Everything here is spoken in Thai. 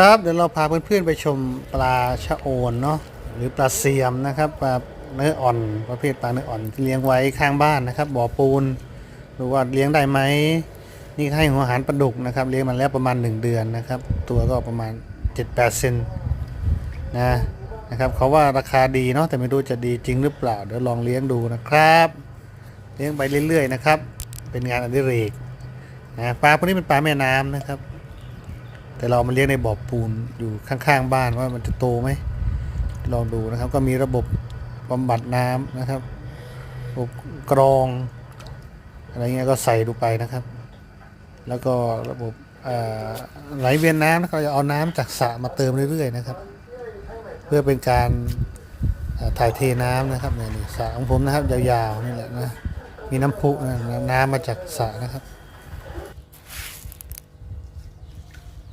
ครับเดี๋ยวเราพาเพื่อนๆไปชมปลาชะโอนเนาะหรือปลาเสียมนะครับปลาเนื้ออ่อนประเภทปลาเนื้ออ่อนที่เลี้ยงไว้ข้างบ้านนะครับ บ่อปูนดูว่าเลี้ยงได้ไหมนี่ให้หัวอาหารปลาดุกนะครับ เลี้ยงมาแล้วประมาณ 1 เดือนนะครับ ตัวก็ประมาณ 7-8เซนนะนะครับเขาว่าราคาดีเนาะแต่ไม่รู้จะดีจริงหรือเปล่า เดี๋ยวลองเลี้ยงดูนะครับ เลี้ยงไปเรื่อยๆนะครับ เป็นงานอดิเรกนะปลาพวกนี้เป็นปลาแม่น้ำนะครับ แต่เรามาเลี้ยงในบ่อปูนอยู่ข้างๆบ้านว่ามันจะโตไหมลองดูนะครับ ก็มีระบบบำบัดน้ำนะครับระบบกรอง อะไรเงี้ยก็ใส่ดูไปนะครับ แล้วก็ระบบไหลเวียนน้ำนะครับเราจะเอาน้ำจากสระมาเติมเรื่อยๆนะครับ เพื่อเป็นการถ่ายเทน้ำนะครับเนี่ยนี่สระของผมนะครับยาวๆนี่แหละนะมีน้ำพุนะน้ำมาจากสระนะครับ